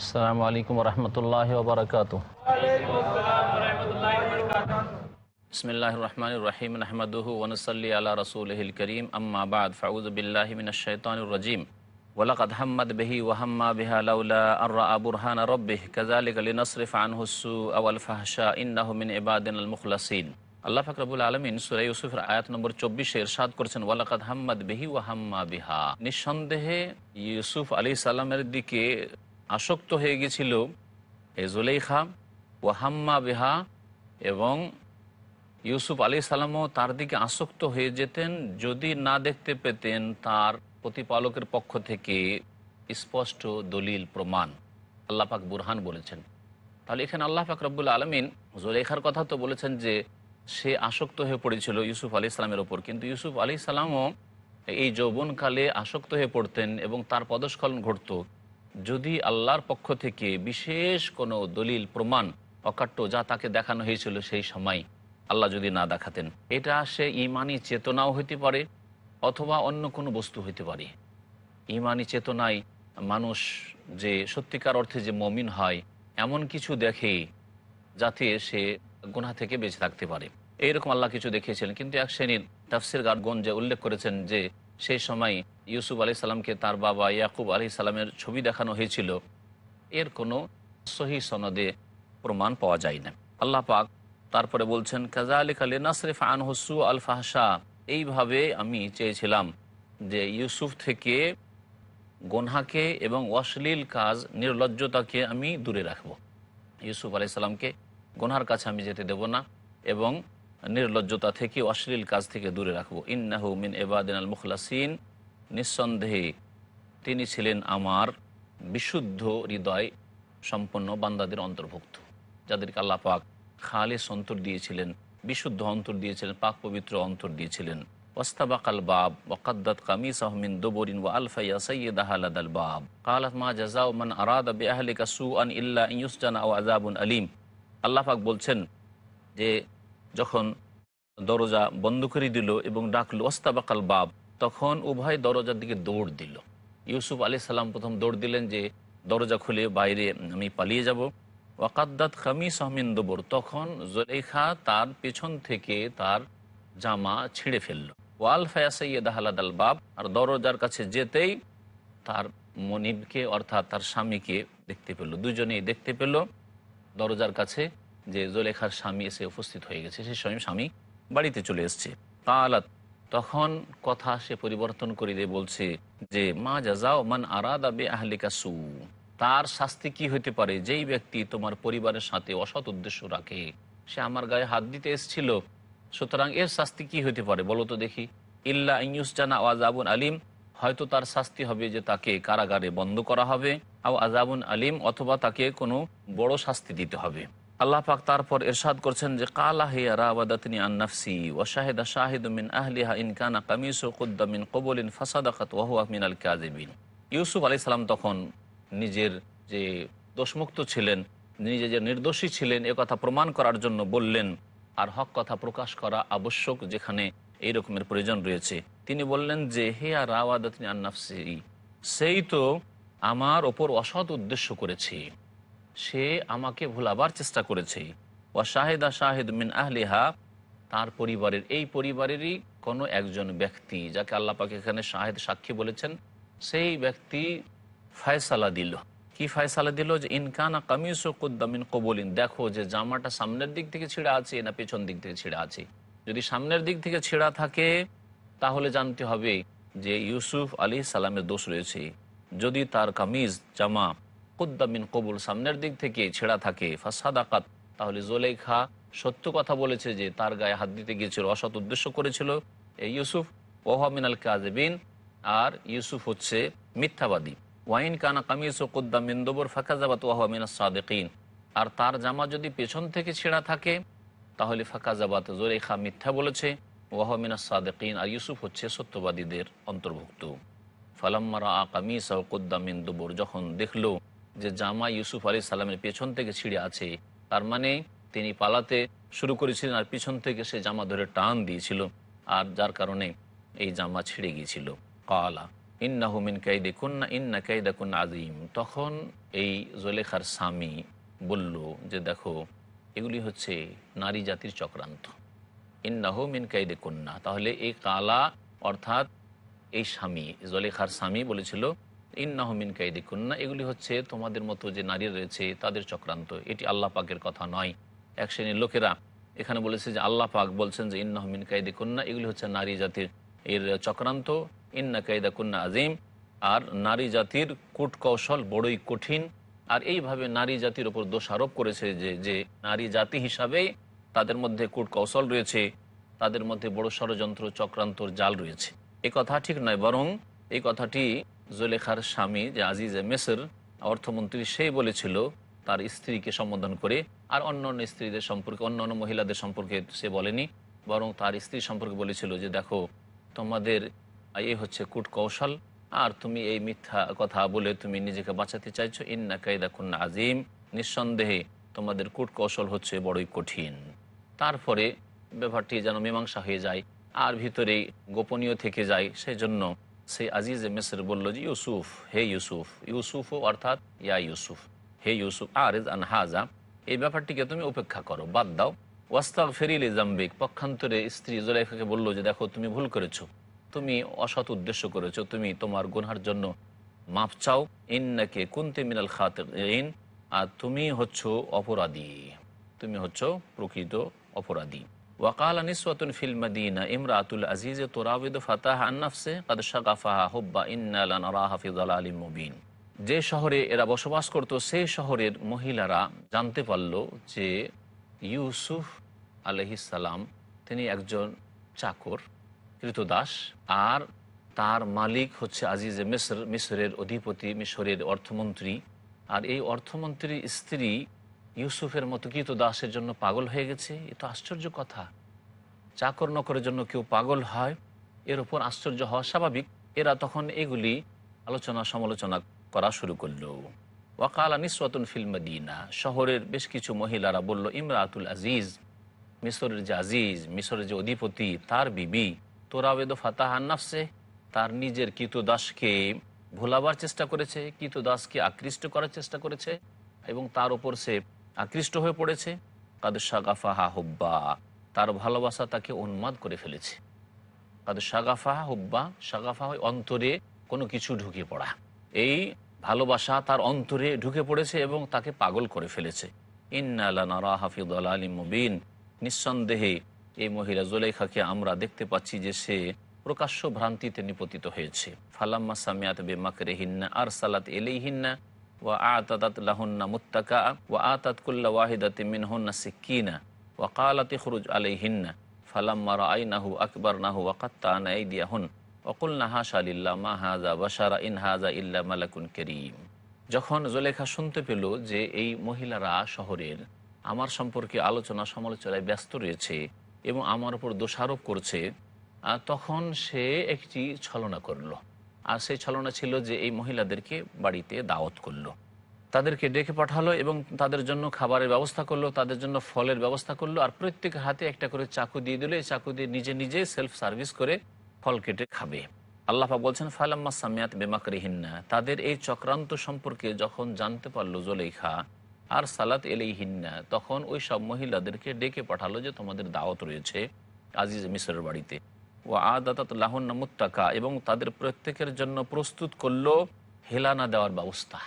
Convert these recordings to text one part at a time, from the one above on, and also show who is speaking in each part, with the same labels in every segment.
Speaker 1: আসসালামু আলাইকুম রহমতুল্লাহ ওবরাকাত। বিসমিল্লাহ রহমান রহিম আহমদুহু ওনসল্লি আল্লাহ রসুলহিল করিম আম্মাবাদ ফাউজ বিল্লাহ মিনশানজিম ওলাকাদ হাম্মদ বেহি ওহাম্মা বিহা লাউলা আর আবুরহান রব্বিহ কাজালিক আলী নসরিফ আনহুসু আউল ফাহশা ইন্নাহমিন ইবাদিন আল মুখলাসিন। আল্লাহ ফাকরাবুল আলমিন সুরাই ইউসুফের আয়াত নম্বর চব্বিশে এরশাদ করেছেন, ওয়ালাকাদ হাম্মদ বেহি ওয়াহাম্মা বিহা। নিঃসন্দেহে ইউসুফ আলী সালামের দিকে আসক্ত হয়ে গেছিল এ জুলেখা ও হাম্মা বিহা এবং ইউসুফ আলী সালামও তার দিকে আসক্ত হয়ে যেতেন, যদি না দেখতে পেতেন তার প্রতিপালকের পক্ষ থেকে স্পষ্ট দলিল, প্রমাণ। আল্লাহ পাক বুরহান বলেছেন। তাহলে এখানে আল্লাহ পাক রব্বুল আলমিন জুলেখার কথা তো বলেছেন যে, সে আসক্ত হয়ে পড়েছিল ইউসুফ আলী সালামের ওপর। কিন্তু ইউসুফ আলী সালামও এই যৌবনকালে আসক্ত হয়ে পড়তেন এবং তার পদস্খলন ঘটত। যদি আল্লাহর পক্ষ থেকে বিশেষ কোনো দলিল, প্রমাণ অকাট্য যা তাকে দেখানো হয়েছিল সেই সময় আল্লাহ যদি না দেখাতেন, এটা সে ইমানি চেতনাও হইতে পারে অথবা অন্য কোনো বস্তু হইতে পারে। ইমানি চেতনায় মানুষ যে সত্যিকার অর্থে যে মমিন হয়, এমন কিছু দেখে যাতে সে গুনা থেকে বেঁচে থাকতে পারে। এইরকম আল্লাহ কিছু দেখিয়েছিলেন কিন্তু এক শ্রেণির তাফসির গার্গঞ্জে উল্লেখ করেছেন যে সেই সময় ইউসুফ আলি সাল্লামকে তার বাবা ইয়াকুব আলি সাল্লামের ছবি দেখানো হয়েছিল। এর কোনো সহি সনদে প্রমাণ পাওয়া যায় না আল্লাহ পাক তারপরে বলছেন কাজা আলী কালী নাসরিফ আন হসু আল ফাহসা এইভাবে আমি চেয়েছিলাম যে ইউসুফ থেকে গোনহাকে এবং অশ্লীল কাজ, নির্লজ্জতাকে আমি দূরে রাখব। ইউসুফ আলাইসাল্লামকে গোনহার কাছে আমি যেতে দেব না। এবং নির্লজ্জতা থেকে, অশ্লীল কাজ থেকে দূরে রাখব। ইন্নাহু মিন এবাদিন আল মুখলাসিন। নিঃসন্দেহে তিনি ছিলেন আমার বিশুদ্ধ হৃদয় সম্পন্ন বান্দাদের অন্তর্ভুক্ত, যাদেরকে আল্লাহ পাক খালেস অন্তর দিয়েছিলেন, বিশুদ্ধ অন্তর দিয়েছিলেন, পাক পবিত্র অন্তর দিয়েছিলেন। ওস্তাবাকাল বাব ওকাদ্দাত কামিস আহমিন দুবরিন ওয়া আলফাইয়া সৈয়দ আহালাদ আল বাব। কালাত মা জাজাউ মান আরাদ বে আহলিকা সু আন ইল্লা ইউসজান আও আজাবুন আলিম। আল্লাহ পাক বলছেন যে যখন দরজা বন্ধ করে দিল এবং ডাকলো, ওস্তাবাকাল বাব। তখন উভয় দরজার দিকে দৌড় দিল। ইউসুফ আলি সাল্লাম প্রথম দৌড় দিলেন যে, দরজা খুলে বাইরে আমি পালিয়ে যাব। ওয়াকাদ্দাত খামিস আহমিন দুবর। তখন জলেখা তার পেছন থেকে তার জামা ছিঁড়ে ফেলল। ওয়াল ফায়া সৈয়দ আহলাদ আল বাব, আর দরজার কাছে যেতেই তার মনিবকে অর্থাৎ তার স্বামীকে দেখতে পেল। দুজনেই দেখতে পেল। দরজার কাছে যে জোলেখার স্বামী এসে উপস্থিত হয়ে গেছে, সে স্বয়ং স্বামী বাড়িতে চলে এসছে। কালাত তখন কথা সে পরিবর্তন করে দিয়ে বলছে যে, মা যা যাও মান আরাদা বে আহলিকা সু তার শাস্তি কি হইতে পারে? যেই ব্যক্তি তোমার পরিবারের সাথে অসৎ উদ্দেশ্য রাখে, সে আমার গায়ে হাত দিতে এসেছিল। সুতরাং এর শাস্তি কি হইতে পারে বলো তো দেখি। ইল্লা ইউস জানা আজাবুন আলিম, হয়তো তার শাস্তি হবে যে তাকে কারাগারে বন্ধ করা হবে, আও আজাবুন আলিম অথবা তাকে কোনো বড় শাস্তি দিতে হবে। আল্লাহ পাক তারপর এরশাদ করছেন যে, কালা ওয়া কবুলিন ফাসাদাকাত ইউসুফ আলাইহিস তখন নিজের যে দোষমুক্ত ছিলেন, নিজে যে নির্দোষী ছিলেন, এ কথা প্রমাণ করার জন্য বললেন, আর হক কথা প্রকাশ করা আবশ্যক যেখানে এই রকমের প্রয়োজন রয়েছে। তিনি বললেন যে, হে আর রাওয়াদাতনি আন সেই তো আমার ওপর অসৎ উদ্দেশ্য করেছে। সে আমাকে ভুলাবার চেষ্টা করেছে। ওয়া শাহেদা শাহেদ মিন আহলিহা, তার পরিবারের, এই পরিবারেরই কোনো একজন ব্যক্তি যাকে আল্লাহ পাক এখানে শাহেদ সাক্ষী বলেছেন, সেই ব্যক্তি ফায়সালা দিল। কি ফায়সালা দিল? যে ইনকানা কামিস কুদ্দামিন কবলিন, দেখো যে জামাটা সামনের দিক থেকে ছিঁড়া আছে, না পেছন দিক থেকে ছিঁড়া আছে। যদি সামনের দিক থেকে ছিঁড়া থাকে, তাহলে জানতে হবে যে ইউসুফ আলী সালামের দোষ রয়েছে। যদি তার কামিজ, জামা কুদ্দামিন কবুল, সামনের দিক থেকে ছেঁড়া থাকে। ফাসাদাকাত তাহলে জোলেখা সত্য কথা বলেছে যে তার গায়ে হাত দিতে গিয়েছিল, অসৎ উদ্দেশ্য করেছিল। এই ইউসুফ ওহামিনাল কাজবিন আর ইউসুফ হচ্ছে মিথ্যাবাদী। ওয়াইন কানা কামিস ও কুদ্দামিন দবর ফাঁকাজাবাত ওয়াহমিনা সাদেকিন। আর তার জামা যদি পেছন থেকে ছেঁড়া থাকে, তাহলে ফাঁকাজাবাত জোলেখা মিথ্যা বলেছে ওয়াহমিনা সাদেকিন, আর ইউসুফ হচ্ছে সত্যবাদীদের অন্তর্ভুক্ত। ফালাম্মারা আকামিস ও কুদ্দামিন দুবর, যখন দেখল যে জামা ইউসুফ আলী সাল্লামের পেছন থেকে ছিঁড়ে আছে, তার মানে তিনি পালাতে শুরু করেছিলেন আর পিছন থেকে সে জামা ধরে টান দিয়েছিল আর যার কারণে এই জামা ছিঁড়ে গিয়েছিল। কালা ইন্নাহু মিন কাইদে কুন্না ইন্না কাইদা কুন্না আজিম তখন এই জলেখার স্বামী বলল যে, দেখো, এগুলি হচ্ছে নারী জাতির চক্রান্ত। ইন্নাহু মিন কাইদে কন্যা তাহলে এই কালা অর্থাৎ এই স্বামী, জলেখার স্বামী বলেছিল ইন্নাহু মিন কাইদে কন্যা এগুলি হচ্ছে তোমাদের মতো যে নারী রয়েছে, তাদের চক্রান্ত। এটি আল্লাহ পাকের কথা নয়। এক শ্রেণির লোকেরা এখানে বলেছে যে আল্লাহ পাক বলছেন যে ইন্নাহু মিন কাইদে কন্যা এগুলি হচ্ছে নারী জাতির এর চক্রান্ত। ইন্না কাইদা কন্যা আজিম আর নারী জাতির কূট কৌশল বড়ই কঠিন। আর এইভাবে নারী জাতির ওপর দোষারোপ করেছে যে যে নারী জাতি হিসাবে তাদের মধ্যে কূট কৌশল রয়েছে, তাদের মধ্যে বড় ষড়যন্ত্র চক্রান্তর জাল রয়েছে। এই কথা ঠিক নয়, বরং এই কথাটি জুলেখার স্বামী যে আজিজে মেসর, অর্থমন্ত্রী সেই বলেছিল, তার স্ত্রীকে সম্বোধন করে, আর অন্য অন্য স্ত্রীদের সম্পর্কে, অন্য অন্য মহিলাদের সম্পর্কে সে বলেনি, বরং তার স্ত্রী সম্পর্কে বলেছিল যে, দেখো, তোমাদের এই হচ্ছে কূট কৌশল আর তুমি এই মিথ্যা কথা বলে তুমি নিজেকে বাঁচাতে চাইছো। ইন্না কায়দা কুন্না আজিম। নিঃসন্দেহে তোমাদের কূট কৌশল হচ্ছে বড়ই কঠিন। তারপরে ব্যাপারটি যেন মীমাংসা হয়ে যায়, আর ভিতরে গোপনীয় থেকে যায় সেই জন্য সেই আজিজ মেসর বলল যে, ইউসুফ, হে ইউসুফ। ইউসুফ অর্থাৎ, ইয়া ইউসুফ। হে ইউসুফ আর ইজ আন হাজা। এই ব্যাপারটিকে তুমি উপেক্ষা করো, বাদ দাও। ওয়াস্তাক ফেরিলে জাম্বিক পক্ষান্তরে স্ত্রী জোলাইফাকে বলল যে, দেখো, তুমি ভুল করেছ। তুমি অসৎ উদ্দেশ্য করেছ। তুমি তোমার গুনহার জন্য মাপ চাও। ইন ইন্নাকে কুন্তে মিনাল খাতিন আর তুমি হচ্ছ অপরাধী। তুমি হচ্ছ প্রকৃত অপরাধী। ওয়াকাল ফাতাহ হুব্বা যে শহরে এরা বসবাস করত, সেই শহরের মহিলারা জানতে পারল যে ইউসুফ আলহিসাল্লাম তিনি একজন চাকর, কৃতদাস, আর তার মালিক হচ্ছে আজিজে মিসর মিশরের অধিপতি মিশরের অর্থমন্ত্রী। আর এই অর্থমন্ত্রীর স্ত্রী ইউসুফের মতো কি তো দাসের জন্য পাগল হয়ে গেছে? এ তো আশ্চর্য কথা। চাকর নকরের জন্য কেউ পাগল হয়? এর ওপর আশ্চর্য হওয়া স্বাভাবিক। এরা তখন এগুলি আলোচনা সমালোচনা করা শুরু করল। ওয়াকালা নিসওয়াতুন ফিল মদিনা। শহরের বেশ কিছু মহিলারা বলল, ইমরাতুল আজিজ মিশরের যে আজিজ মিশরের যে অধিপতি, তার বিবি। তোরাবেদ ফাতাহ নাফসে। তার নিজের কৃতদাসকে ভোলাবার চেষ্টা করেছে কৃতদাসকে আকৃষ্ট করার চেষ্টা করেছে এবং তার ওপর সে আকৃষ্ট হয়ে পড়েছে। কাদের সাগাফাহা হুব্বা, তার ভালোবাসা তাকে উন্মাদ করে ফেলেছে। কাদের সাগাফাহা হুব্বা, সাগাফা হয় অন্তরে কোনো কিছু ঢুকে পড়া। এই ভালোবাসা তার অন্তরে ঢুকে পড়েছে এবং তাকে পাগল করে ফেলেছে। ইন্নালা হাফিদ আলী মুবিন। নিঃসন্দেহে এই মহিলা জোলেখাকে আমরা দেখতে পাচ্ছি যে সে প্রকাশ্য ভ্রান্তিতে নিপতিত হয়েছে। ফালাম্মা সামিয়াত বে মাকরে হিন্না আর সালাত এলেই হিন্না ওয়া আতাত লাহুন্না মুত্তাকা ওয়া আতাত কুল্লা ওয়াহিদাতে মিনহুন্না সিক্কিনা ওয়া কালাতে খরুজ আলাই হিন্না ফালাম্মা রাআইনাহু আকবারনাহু ওয়া কাত্তানা আইদিয়াহুন অকুলনা হাসা আলিল্লা মা হাজা বাসারা ইন যখন জলেখা শুনতে পেল যে এই মহিলারা শহরের, আমার সম্পর্কে আলোচনা সমালোচনায় ব্যস্ত রয়েছে এবং আমার উপর দোষারোপ করছে তখন সে একটি ছলনা করল। আর সেই ছলনা ছিল যে এই মহিলাদেরকে বাড়িতে দাওয়াত করল। তাদেরকে ডেকে পাঠালো এবং তাদের জন্য খাবারের ব্যবস্থা করল, তাদের জন্য ফলের ব্যবস্থা করল আর প্রত্যেক হাতে একটা করে চাকু দিয়ে দিল। এই চাকু দিয়ে নিজে নিজে সেলফ সার্ভিস করে ফল কেটে খাবে। আল্লাহা বলছেন, ফালাম্মা সামিয়াত বেমাকরিহিন্না। তাদের এই চক্রান্ত সম্পর্কে যখন জানতে পারল জলেখা আর সালাত এলেই হিন্না তখন ওই সব মহিলাদেরকে ডেকে পাঠালো যে, তোমাদের দাওয়াত রয়েছে আজিজ মিশরের বাড়িতে। ও আদাত লাহন্না মুত্তাকা, এবং তাদের প্রত্যেকের জন্য প্রস্তুত করল হেলানা দেওয়ার ব্যবস্থা।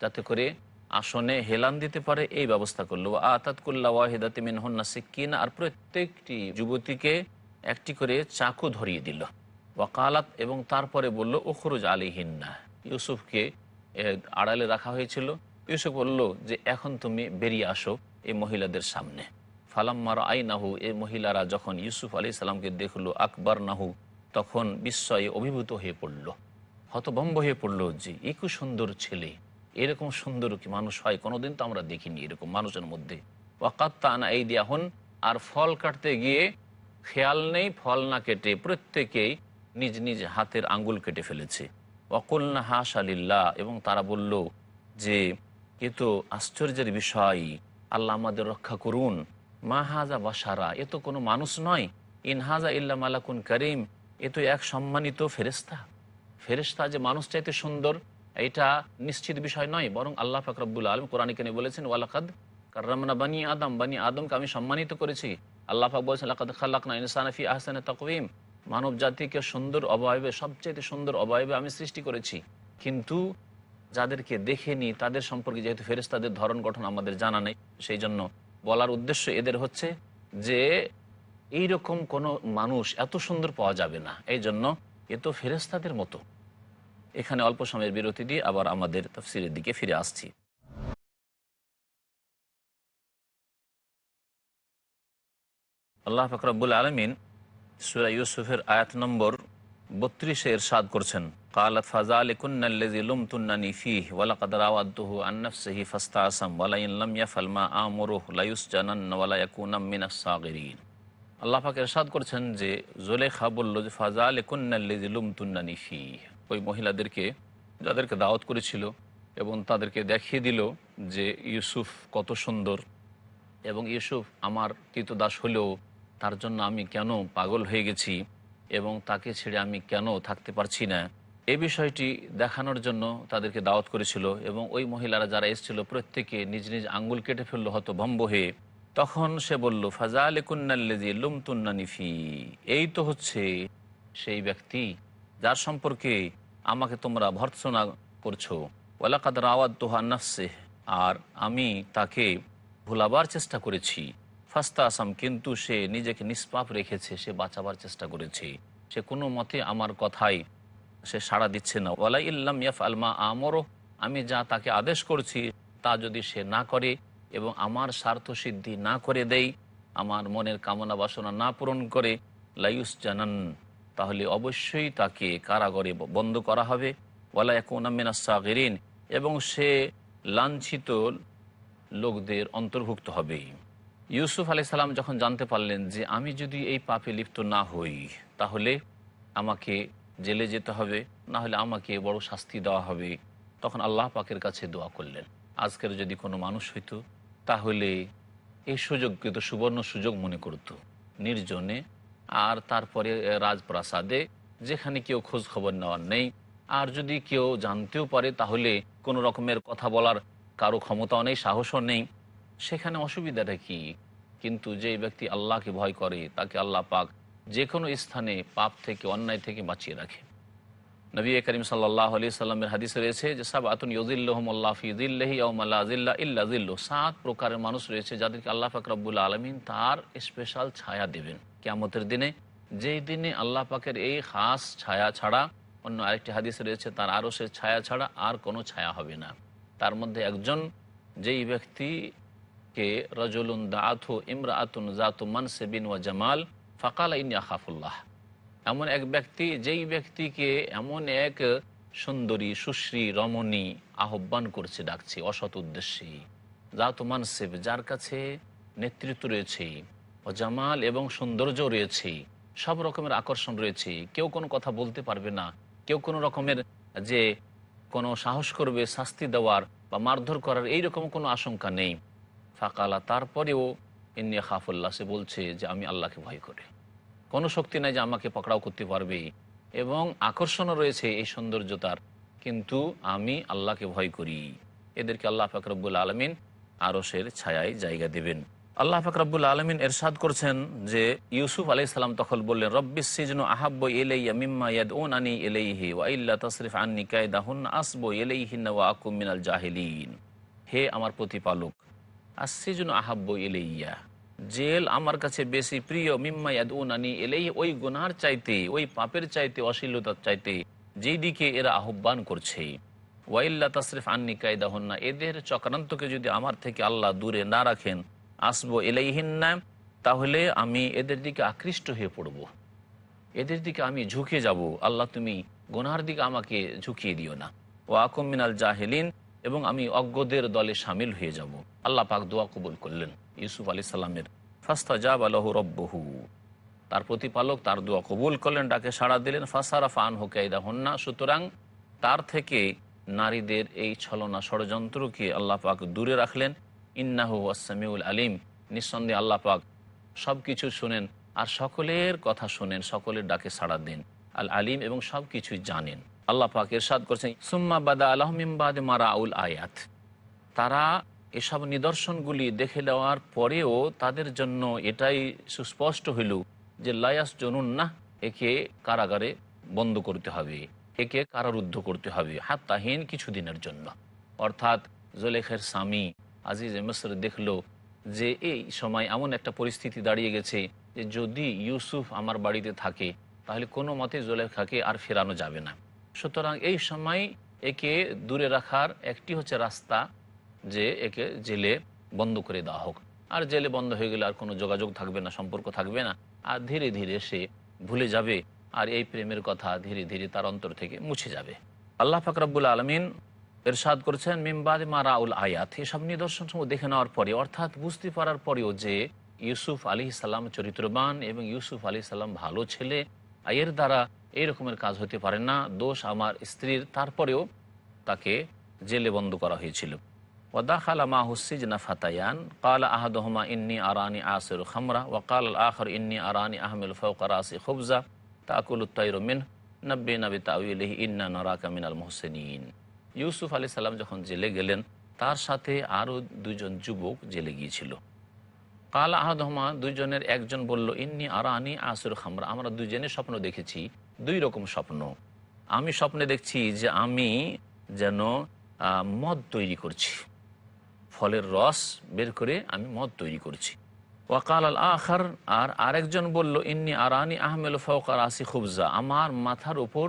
Speaker 1: যাতে করে আসনে হেলান দিতে পারে, এই ব্যবস্থা করল। আতাত কুল্লা ওয়াহিদাতে মিনহন্না সিক্কিনা, আর প্রত্যেকটি যুবতীকে একটি করে চাকু ধরিয়ে দিল। ওয়াকালাত এবং তারপরে বলল ওখরুজ আলী হিন্না ইউসুফকে আড়ালে রাখা হয়েছিল। ইউসুফ বলল যে, এখন তুমি বেরিয়ে আসো এই মহিলাদের সামনে। ফালাম্মার আই নাহু এই মহিলারা যখন ইউসুফ আলী সাল্লামকে দেখল আকবর নাহু তখন বিস্ময়ে অভিভূত হয়ে পড়ল। হতভম্ব হয়ে পড়ল যে একু সুন্দর ছেলে। এরকম সুন্দর কি মানুষ হয়? কোনোদিন তো আমরা দেখিনি এরকম মানুষের মধ্যে। ওয়াকাত্তা আনা এই দিয়া হন আর ফল কাটতে গিয়ে খেয়াল নেই, ফল না কেটে প্রত্যেকেই নিজ নিজ হাতের আঙ্গুল কেটে ফেলেছে। অকুলনা হাস আলিল্লাহ এবং তারা বলল যে, এ তো আশ্চর্যের বিষয়। আল্লাহ আমাদের রক্ষা করুন। মা হাজা বাসারা এ তো কোনো মানুষ নয়। ইনহাজা ইল্লা মালাকুন করিম, এ তো এক সম্মানিত ফেরেস্তা ফেরেশতা যে মানুষ চাইতে সুন্দর, এটা নিশ্চিত বিষয় নয়, বরং আল্লাহ ফাকরাবুল আলম কোরআনিকে বলেছেন, ওয়ালাকাদ কার্রামনা বানি আদম, বানি আদমকে আমি সম্মানিত করেছি। আল্লাহ পাক বলছেন, লাকাদ খাল্লাকনা ইনসানফি আহসানে তাকওয়িম। মানব জাতিকে সুন্দর অবয়বে সবচেয়ে সুন্দর অবয়বে আমি সৃষ্টি করেছি। কিন্তু যাদেরকে দেখেনি, তাদের সম্পর্কে যেহেতু ফেরেশতাদের ধরন গঠন আমাদের জানা নেই, সেই জন্য বলার উদ্দেশ্য এদের হচ্ছে যে এই রকম কোনো মানুষ এত সুন্দর পাওয়া যাবে না। এই জন্য এ তো ফেরেস্তাদের মতো। এখানে অল্প সময়ের বিরতি দিয়ে আবার আমাদের তফসিলের দিকে ফিরে আসছি। আল্লাহ ফকরাবুল আলমিন সুরা ইউসুফের আয়াত নম্বর বত্রিশে এরশাদ করছেন। قالت فذلكن الذي لمتنني فيه ولقد راودته عن نفسه فاستعصم ولئن لم يفعل ما آمره ليسجنن ولا يكون من الصاغرين আল্লাহ পাক এরশাদ করছেন যে জোলেখা বলল যে ফাজাল কুন্নাল্লিজুলুম তুন্নানি ফি ওই মহিলাদেরকে যাদেরকে দাওয়াত করেছিল এবং তাদেরকে দেখিয়ে দিল যে ইউসুফ কত সুন্দর এবং ইউসুফ আমার কৃতদাস হলেও তার জন্য আমি কেন পাগল হয়ে গেছি এবং তাকে ছেড়ে আমি কেন থাকতে পারছি না এই বিষয়টি দেখানোর জন্য তাদেরকে দাওয়াত করেছিল এবং ওই মহিলারা যারা এসেছিল প্রত্যেকে নিজ নিজ আঙ্গুল কেটে ফেলল হতো ভম্ব হয়ে। তখন সে বলল ফাজাল কুন্নাল্লেজি লুমতুন্নানিফি এই তো হচ্ছে সেই ব্যক্তি যার সম্পর্কে আমাকে তোমরা ভর্ৎসনা করছ। ওয়ালাকাদ রাওয়াত তোহান্নাসে আর আমি তাকে ভোলাবার চেষ্টা করেছি। ফাস্তা আসাম কিন্তু সে নিজেকে নিষ্পাপ রেখেছে, সে বাঁচাবার চেষ্টা করেছে। সে কোনো মতে আমার কথাই সে সাড়া দিচ্ছে না। ওয়ালা ইল্লাম ইয়াফ আলমা আমরও আমি যা তাকে আদেশ করছি, তা যদি সে না করে এবং আমার স্বার্থ সিদ্ধি না করে দেই, আমার মনের কামনা বাসনা না পূরণ করে লাইউস জানান তাহলে অবশ্যই তাকে কারাগরে বন্ধ করা হবে। ওয়ালা একনামিনা সাগরিন, এবং সে লাঞ্ছিত লোকদের অন্তর্ভুক্ত হবে। ইউসুফ আলি সাল্লাম যখন জানতে পারলেন যে আমি যদি এই পাপে লিপ্ত না হই, তাহলে আমাকে জেলে যেতে হবে না হলে আমাকে বড় শাস্তি দেওয়া হবে। তখন আল্লাহ পাকের কাছে দোয়া করলেন। আজকের যদি কোনো মানুষ হইতো, তাহলে এই সুযোগকে তো সুবর্ণ সুযোগ মনে করত। নির্জনে আর তারপরে রাজপ্রাসাদে, যেখানে কেউ খোঁজ খবর নেওয়ার নেই। আর যদি কেউ জানতেও পারে, তাহলে কোনো রকমের কথা বলার কারও ক্ষমতাও নেই, সাহসও নেই। সেখানে অসুবিধাটা কি? কিন্তু যে ব্যক্তি আল্লাহকে ভয় করে, তাকে আল্লাহ পাক যে কোনো স্থানে পাপ থেকে, অন্যায় থেকে বাঁচিয়ে রাখে। নবী করিম সাল্লাহ আলি সাল্লামের হাদিস রয়েছে যে সাব আতুন ইউজিল্লাহমল্লা ফিজিল্লাহি আল্লাহ ইল্লা জিল্লু সাত প্রকারের মানুষ রয়েছে যাদেরকে আল্লাহ ফাকরাবুল আলমিন তার স্পেশাল ছায়া দেবেন। কেয়ামতের দিনে যেই দিনে আল্লাহ পাকের এই খাস ছায়া ছাড়া অন্য আরেকটি হাদিস রয়েছে, তার আরও সে ছায়া ছাড়া আর কোনো ছায়া হবে না। তার মধ্যে একজন যেই ব্যক্তিকে রজলুন দাথু ইমরা আতুন জাতু মানসেবিন ওয়া জামাল ফাকাল ইনিয়া খাফুল্লাহ এমন এক ব্যক্তি, যেই ব্যক্তিকে এমন এক সুন্দরী, সুশ্রী, রমণী আহ্বান করছে, ডাকছে, অসৎ উদ্দেশ্যে জাত মানসেব, যার কাছে নেতৃত্ব রয়েছে জামাল এবং সৌন্দর্য রয়েছে সব রকমের আকর্ষণ রয়েছে কেউ কোনো কথা বলতে পারবে না। কেউ কোনো রকমের যে কোনো সাহস করবে, শাস্তি দেওয়ার বা মারধর করার এই রকম কোনো আশঙ্কা নেই। ফাঁকালা তারপরেও ইন্নিয়া খাফুল্লাহ সে বলছে যে আমি আল্লাহকে ভয় করে। কোনো শক্তি নাই যে আমাকে পকড়াও করতে পারবে এবং আকর্ষণও রয়েছে এই সৌন্দর্যতার, কিন্তু আমি আল্লাহকে ভয় করি। এদেরকে আল্লাহ ফাকরবুল আলমিন আরসের ছায়ায় জায়গা দেবেন। আল্লাহ ফাকরাবুল আলমিন এরশাদ করছেন যে ইউসুফ আলাই সালাম তখন বললেন রব্বিস সিজন আহাব্ব এলাইয়া মিম্মা ইয়াদ ওন আনি এলাইহি ওয়াইল্লা তসরিফ আন্নি কায়দাহুন আসব এলাইহিন ওয়া আকুম মিনাল জাহিলিন। হে আমার প্রতিপালক আসিজন আহাব্ব এলাইয়া জেল আমার কাছে বেশি প্রিয়, মিম্মা ইয়াদ ওন এলেই ওই গুনার চাইতে, ওই পাপের চাইতে, অশ্লীলতার চাইতে, যেই দিকে এরা আহ্বান করছে। ওয়াইল্লা তসরিফ আন্নি কায়দাহুন্না, এদের চক্রান্তকে যদি আমার থেকে আল্লাহ দূরে না রাখেন, আসব এলাইহিন্না তাহলে আমি এদের দিকে আকৃষ্ট হয়ে পড়ব। এদের দিকে আমি ঝুঁকে যাব। আল্লাহ তুমি গোনার দিকে আমাকে ঝুঁকিয়ে দিও না। ও আকমিনাল জাহেলিন এবং আমি অজ্ঞদের দলে সামিল হয়ে যাব। আল্লাহ পাক দোয়া কবুল করলেন। ইউসুফ আলি সাল্লামের ফাস্তা জাব আলহ রব্বহু। তার প্রতিপালক তার দোয়া কবুল করলেন, ডাকে সাড়া দিলেন ফাসারা ফান হোকাইদা হন্না সুতরাং তার থেকে নারীদের এই ছলনা ষড়যন্ত্রকে আল্লাহ পাক দূরে রাখলেন। ইন্নাহু আসামিউল আলিম। নিঃসন্দেহে আল্লাহ পাক সব কিছু শোনেন আর সকলের কথা শোনেন, সকলের ডাকে সাড়া দেন। আল আলিম এবং সব কিছুই জানেন। আল্লাহ পাক এরশাদ করছেন, সুম্মা বাদা আল্লাহ মিমবাদ মারা আউল আয়াত। তারা এসব নিদর্শনগুলি দেখে নেওয়ার পরেও তাদের জন্য এটাই সুস্পষ্ট হইল যে লায়াস জনুন না একে কারাগারে বন্ধ করতে হবে, একে কারারুদ্ধ করতে হবে হাত হাত্তাহীন কিছুদিনের জন্য। অর্থাৎ জোলেখের স্বামী আজিজ মিসর দেখল যে, এই সময় এমন একটা পরিস্থিতি দাঁড়িয়ে গেছে যে, যদি ইউসুফ আমার বাড়িতে থাকে, তাহলে কোনো মতে জোলেখাকে আর ফেরানো যাবে না। সুতরাং এই সময় একে দূরে রাখার একটি হচ্ছে রাস্তা যে একে জেলে বন্ধ করে দেওয়া হোক। আর জেলে বন্ধ হয়ে গেলে আর কোনো যোগাযোগ থাকবে না, সম্পর্ক থাকবে না। আর ধীরে ধীরে সে ভুলে যাবে আর এই প্রেমের কথা ধীরে ধীরে তার অন্তর থেকে মুছে যাবে। আল্লাহ ফাকরাবুল আলমিন এরশাদ করেছেন মিমবাদ মারাউল আয়াত। এসব নিদর্শন সমূহ দেখে নেওয়ার পরে, অর্থাৎ বুঝতে পারার পরেও যে ইউসুফ আলী সাল্লাম চরিত্রবান এবং ইউসুফ আলী সাল্লাম ভালো ছেলে এর দ্বারা এই রকমের কাজ হতে পারে না, দোষ আমার স্ত্রীর। তারপরেও তাকে জেলে বন্ধ করা হয়েছিল। ওদাখালা মা হুসিজ না ফাতায়ান, কাল আহাদহমা ইন্নি আরানি আসির খামরা ওয়াকাল আখর ইন্নি আরানি আহমেল ফৌকার আসি খুবজা, তাকুল উত্তাইর মিন নব্বে নবী তাউলিহি ইন্না নরাকা মিনাল মোহসেনিন। ইউসুফ আলী সাল্লাম যখন জেলে গেলেন, তার সাথে আরও দুজন যুবক জেলে গিয়েছিল। কাল আহাদহমা দুইজনের একজন বলল, ইন্নি আরানি আসির খামরা। আমরা দুজনে স্বপ্ন দেখেছি, দুই রকম স্বপ্ন। আমি স্বপ্নে দেখছি যে আমি যেন মদ তৈরি করছি। ফলের রস বের করে আমি মদ তৈরি করছি। ওয়াকাল আল আখার, আর আরেকজন বলল, ইন্নি আরানি আহমেল ফৌকার আসি খুবজা। আমার মাথার উপর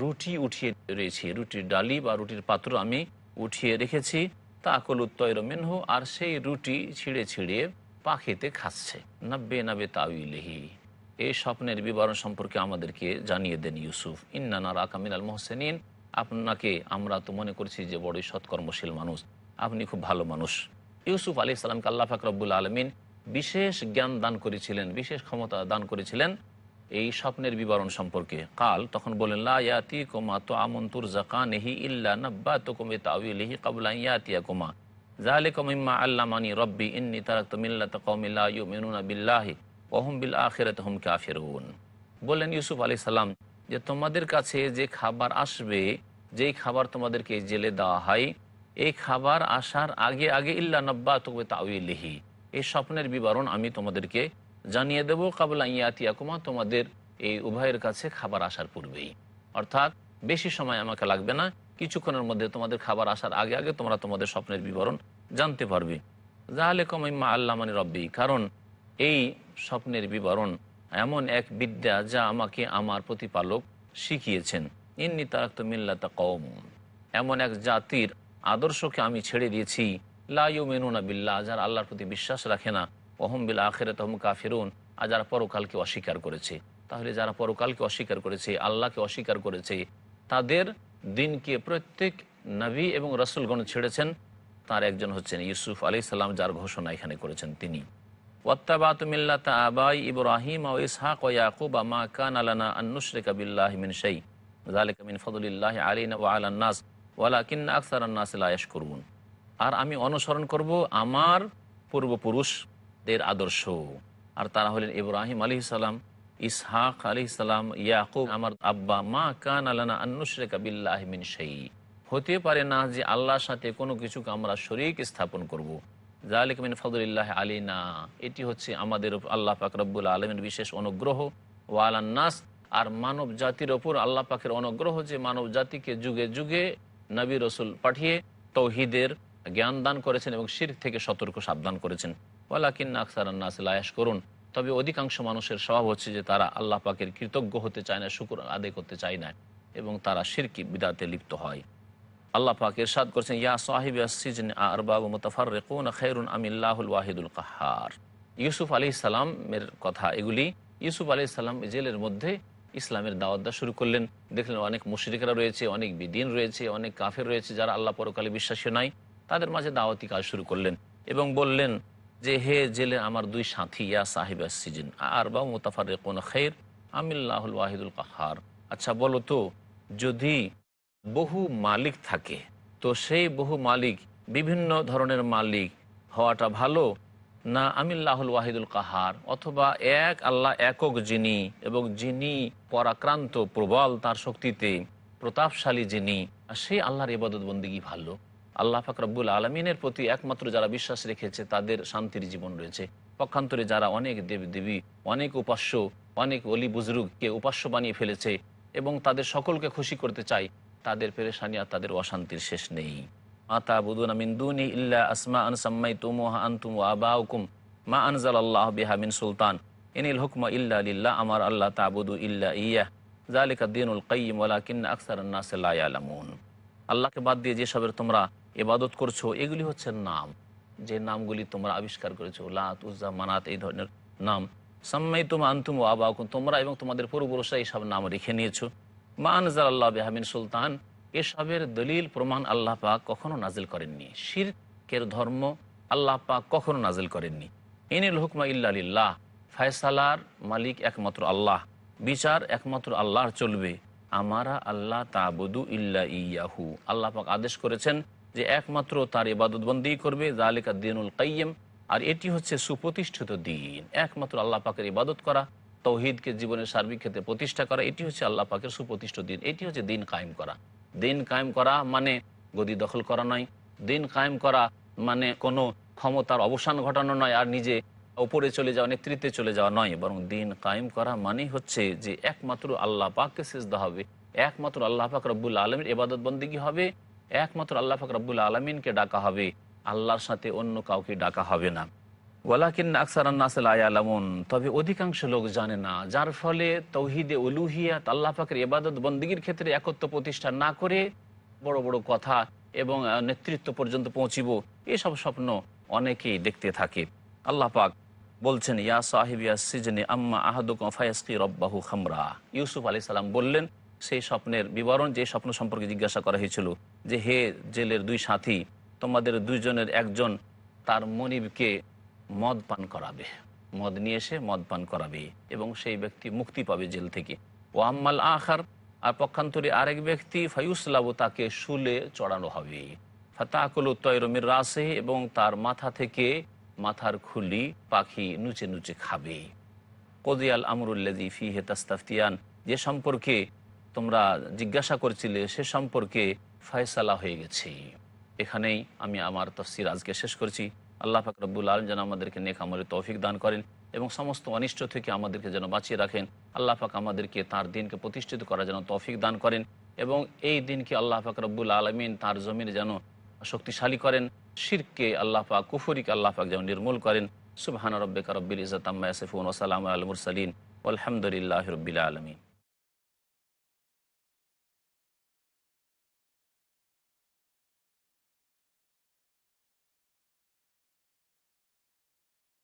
Speaker 1: রুটি উঠিয়ে রয়েছে। রুটির ডালি বা রুটির পাত্র আমি উঠিয়ে রেখেছি। তা আকল উত্তর মেনহ, আর সেই রুটি ছিঁড়ে ছিঁড়ে পাখিতে খাচ্ছে। নাব্বে নাবে তাউইলেহি এই স্বপ্নের বিবরণ সম্পর্কে আমাদেরকে জানিয়ে দেন ইউসুফ। ইন্নানা রাকামিন আল মোহসেনিন। আপনাকে, আমরা তো মনে করছি যে বড়ই সৎকর্মশীল মানুষ। আপনি খুব ভালো মানুষ। ইউসুফ আলী সালামকে আল্লাহ ফাকরবুল আলমিন বিশেষ জ্ঞান দান করেছিলেন, বিশেষ ক্ষমতা দান করেছিলেন। এই স্বপ্নের বিবরণ সম্পর্কে। কাল তখন বলেন তো আমন্তুর ইল্লা নব্বা তো কমে তাউলিহি আল্লামানি রব্বি ইন্নি লা ইউমিনুনা বিল্লাহি ওয়া হুম বিল আখিরাতি হুম বললেন ইউসুফ আলী সালাম, যে তোমাদের কাছে যে খাবার আসবে, যেই খাবার তোমাদেরকে জেলে দেওয়া হয়, এই খাবার আসার আগে আগে ইল্লা নব্বা তবে তাউলিহি এই স্বপ্নের বিবরণ আমি তোমাদেরকে জানিয়ে দেব, কাবলা ইয়াতিয়াকুমা, তোমাদের এই উভয়ের কাছে খাবার আসার পূর্বেই। অর্থাৎ বেশি সময় আমাকে লাগবে না, কিছুক্ষণের মধ্যে তোমাদের খাবার আসার আগে আগে তোমরা তোমাদের স্বপ্নের বিবরণ জানতে পারবে। জাহালে কমাইম্মা আল্লাহ মানে রব্বি, কারণ এই স্বপ্নের বিবরণ এমন এক বিদ্যা যা আমাকে আমার প্রতিপালক শিখিয়েছেন। ইন্নি তারাক্ত মিল্লাতা কৌম এমন এক জাতির আদর্শকে আমি ছেড়ে দিয়েছি লাইউ মেনুনা বিল্লা যারা আল্লাহর প্রতি বিশ্বাস রাখে না। ওহম বিল আখের তহম কাফিরুন। আর যারা পরকালকে অস্বীকার করেছে, তাহলে যারা পরকালকে অস্বীকার করেছে, আল্লাহকে অস্বীকার করেছে, তাদের দিনকে প্রত্যেক নবী এবং রসুলগণ ছেড়েছেন। তার একজন হচ্ছেন ইউসুফ আলি সাল্লাম যার ঘোষণা এখানে করেছেন তিনি। ওয়াত্তাবাত মিল্লাতা আবাই ইব্রাহিম ও ইসহাক ও ইয়াকুব, মা কান আলানা আন্নুশরিকা বিল্লাহ মিন শাই। যালিকা মিন ফদলিল্লাহ আলান নাস, ওয়ালাকিন আকসার নাস লা ইয়াশকুরুন। আর আমি অনুসরণ করব আমার পূর্বপুরুষদের আদর্শ। আর তারা হলেন ইব্রাহিম আলী সালাম, ইসহাক আলী সালাম, ইয়াকুব, আমার আব্বা, মা কান আলানা মিন সেই হতে পারে না যে আল্লাহর সাথে কোনো কিছুকে আমরা শরিক স্থাপন করব। জালিক মিন ফদুলিল্লাহ আলী না এটি হচ্ছে আমাদের আল্লাহ পাক রব্বুল আলমের বিশেষ অনুগ্রহ। ও আলান্নাস আর মানব জাতির ওপর আল্লাহ পাকের অনুগ্রহ যে মানব জাতিকে যুগে যুগে নবী রসুল পাঠিয়ে তৌহিদের জ্ঞান দান করেছেন এবং শির থেকে সতর্ক সাবধান করেছেন। আকসার করুন তবে অধিকাংশ মানুষের স্বভাব হচ্ছে যে তারা আল্লাহ পাকের কৃতজ্ঞ হতে চায় না, শুকুর আদায় করতে চায় না এবং তারা শিরকি, বিদাতে লিপ্ত হয়। আল্লাহ পাক ইরশাদ করছেন, ইয়া সাহিব সিজন আরবাব মুতাফার রেকুন খেরুন আমিল্লাহুল ওয়াহিদুল কাহার? ইউসুফ আলি সালামের কথা এগুলি। ইউসুফ আলি সাল্লাম জেলের মধ্যে ইসলামের দাওয়াত দেওয়া শুরু করলেন। দেখলেন অনেক মুশরিকরা রয়েছে, অনেক বিদিন রয়েছে, অনেক কাফের রয়েছে যারা আল্লাহ পরকালে বিশ্বাসী নাই তাদের মাঝে দাওয়াতি কাজ শুরু করলেন এবং বললেন যে হে জেলে আমার দুই সাথী, ইয়া সাহিব সিজিন আর বা মুতাফার রেকুন খের আমিল্লাহুল ওয়াহিদুল কাহার। আচ্ছা বলো তো, যদি বহু মালিক থাকে, তো সেই বহু মালিক বিভিন্ন ধরনের মালিক হওয়াটা ভালো? না আমিল্লাহুল ওয়াহিদুল কাহার, অথবা এক আল্লাহ একক যিনি এবং যিনি পরাক্রান্ত প্রবল তার শক্তিতে প্রতাপশালী যিনি সেই আল্লাহর ইবাদত ভালো? আল্লাহ ফাকরাবুল আলমিনের প্রতি একমাত্র যারা বিশ্বাস রেখেছে, তাদের শান্তির জীবন রয়েছে। পক্ষান্তরে যারা অনেক দেবী দেবী, অনেক উপাস্য, অনেক অলি বুজরুগকে উপাস্য বানিয়ে ফেলেছে এবং তাদের সকলকে খুশি করতে চায় তাদের পেরেশানি আর তাদের অশান্তির শেষ নেই। মাতা বুদুনা মিন্দুনি ইল্লা আসমা আন সাম্মাই তুমুহা আনতুম আবাউকুম মা আনজাল আল্লাহ বিহা মিন সুলতান। ইনিল হুকমা ইল্লা লিল্লাহ, আমার আল্লাহ তাবুদু ইল্লা ইয়া। জালিকা দিনুল কাইম ওয়ালাকিন আকসার নাস লা ইয়ালামুন। আল্লাহকে বাদ দিয়ে যেসবের তোমরা ইবাদত করছ, এগুলি হচ্ছে নাম। যে নামগুলি তোমরা আবিষ্কার করেছ, লাত, উজ্জা, মানাত, এই ধরনের নাম। সাম্মাই তুমা আন্তুম আবাউকুম তোমরা এবং তোমাদের পূর্বপুরুষরা এইসব নাম রেখে নিয়েছো। মা আনজাল আল্লাহ বিহামিন সুলতান, এসবের দলিল, প্রমাণ আল্লাহ পাক কখনো নাজিল করেননি। শিরকের ধর্ম আল্লাহ পাক কখনো নাজিল করেননি। ইনিল হুকমা ইল্লাহ ফায়সালার মালিক একমাত্র আল্লাহ, বিচার একমাত্র আল্লাহর চলবে। আমারা আল্লাহ তাবুদু ইল্লা ইয়াহু। আল্লাহ পাক আদেশ করেছেন যে একমাত্র তার ইবাদতবন্দি করবে জালিকা দিনুল কাইয়ম আর এটি হচ্ছে সুপ্রতিষ্ঠিত দিন। একমাত্র আল্লাহ পাকের ইবাদত করা, তৌহিদকে জীবনের সার্বিক ক্ষেত্রে প্রতিষ্ঠা করা, এটি হচ্ছে আল্লাহ পাকের সুপ্রতিষ্ঠিত দিন। এটি হচ্ছে দিন কায়েম করা। দিন কায়েম করা মানে গদি দখল করা নয়। দিন কায়েম করা মানে কোনো ক্ষমতার অবসান ঘটানো নয় আর নিজে ওপরে চলে যাওয়া, নেতৃত্বে চলে যাওয়া নয়। বরং দিন কায়েম করা মানেই হচ্ছে যে একমাত্র আল্লাহ পাককে সেজদা হবে। একমাত্র আল্লাহ পাক রব্বুল আলমের এবাদত বন্দিগি হবে? একমাত্র আল্লাহ পাক রব্বুল আলমিনকে ডাকা হবে, আল্লাহর সাথে অন্য কাউকে ডাকা হবে না। ওয়ালাকিন আকসার আলামুন তবে অধিকাংশ লোক জানে না, যার ফলে তৌহিদে উলুহিয়াত আল্লাহ পাকের এবাদত বন্দিগির ক্ষেত্রে একত্র প্রতিষ্ঠা না করে বড় বড় কথা এবং নেতৃত্ব পর্যন্ত পৌঁছিব, এসব স্বপ্ন অনেকেই দেখতে থাকে। আল্লাহ পাক বলছেন, ইয়া সাহিব ইয়া সিজনে, আম্মা আহাদুকুম ফায়াসকি রব্বাহু খামরা। ইউসুফ আলী সালাম বললেন সেই স্বপ্নের বিবরণ, যে স্বপ্ন সম্পর্কে জিজ্ঞাসা করা হয়েছিল যে, হে জেলের দুই সাথী, তোমাদের দুইজনের একজন তার মনিবকে মদ পান করাবে। মদ নিয়ে এসে মদ পান করাবে এবং সেই ব্যক্তি মুক্তি পাবে জেল থেকে। ও আম্মাল আখার, আর পক্ষান্তরে আরেক ব্যক্তি, ফায়ুসলাবু, তাকে শুলে চড়ানো হবে। ফাতাকুল তৈরমির রাসে, এবং তার মাথা থেকে মাথার খুলি পাখি নুচে নুচে খাবে। কদিয়াল আমরুল্লাজি ফি হেতাস্তাফতিয়ান যে সম্পর্কে তোমরা জিজ্ঞাসা করছিলে সে সম্পর্কে ফয়সালা হয়ে গেছে। এখানেই আমি আমার তফসির আজকে শেষ করছি। আল্লাহ পাক রব্বুল আলম যেন আমাদেরকে নেক আমলের তৌফিক দান করেন এবং সমস্ত অনিষ্ট থেকে আমাদেরকে যেন বাঁচিয়ে রাখেন। আল্লাহ পাক আমাদেরকে তার দিনকে প্রতিষ্ঠিত করার যেন তৌফিক দান করেন এবং এই দিনকে আল্লাহ পাক রব্বুল আলমিন তার জমিনে যেন শক্তিশালী করেন। শিরকে আল্লাহ পাক, কুফরিকে আল্লাহ পাক যেন নির্মূল করেন। সুবহান রব্বিকা রব্বিল ইজ্জাত আম্মা ইয়াসিফুন ওয়া সালামু আলাল মুরসালিন। আলহামদুলিল্লাহি রাব্বিল আলামিন।